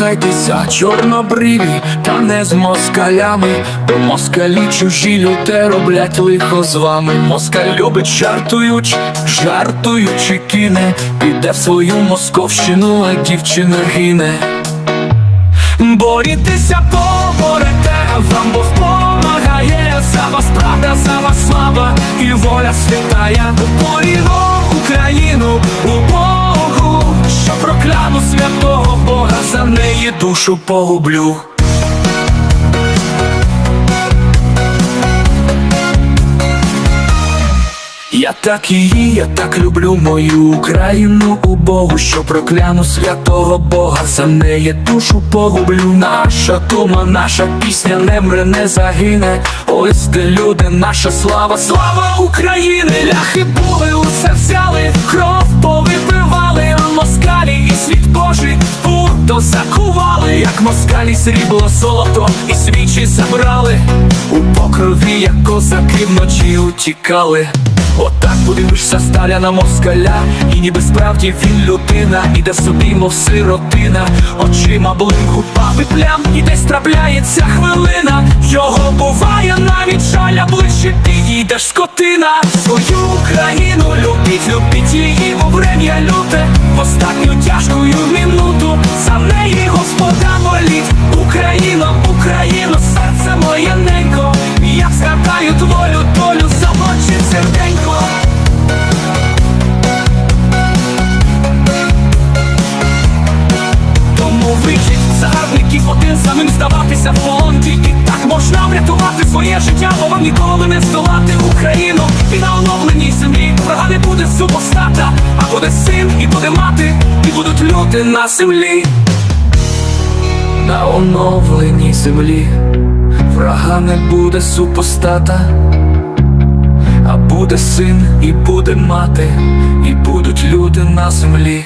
Тримайтеся, чорнобриві, та не з москалями, бо москалі чужі люте роблять лихо з вами. Москаль любить жартуючи, жартуючи кине, піде в свою московщину, а дівчина гине. Борітеся, поборете, вам Бог помагає, за вас правда, за вас слава і воля святая. Душу погублю. Я так її, я так люблю мою Україну у Богу, що прокляну святого Бога, за неї душу погублю. Наша тума, наша пісня не мре, не загине. Ось де люди, наша слава, слава України! Ляхи були, усе взяли, кров повипивали, москалі срібло золото, і свічі забрали. У покрові, як козаки вночі утікали. Отак подивишся сталя на москаля, і ніби справді він людина, іде собі, мов сиротина, очима блинку папи плям, і десь трапляється хвилина. Його буває навіть жаля ближче, їдеш скотина. Свою Україну любіть, любіть її у врем'я люте, останню тяжкую минуту. За неї Господа моліть, Україно, Україно, серце моє ненько, я згадаю твою долю, замочить серденько. Тому вичить загарбників один самим здаватися в полон Тільки так можна врятувати своє життя, бо вам ніколи не здолати Україну І на оновленій землі врага не буде супостата, а буде син і буде мати, і будуть на землі. На оновленій землі врага не буде супостата, а буде син і буде мати, і будуть люди на землі.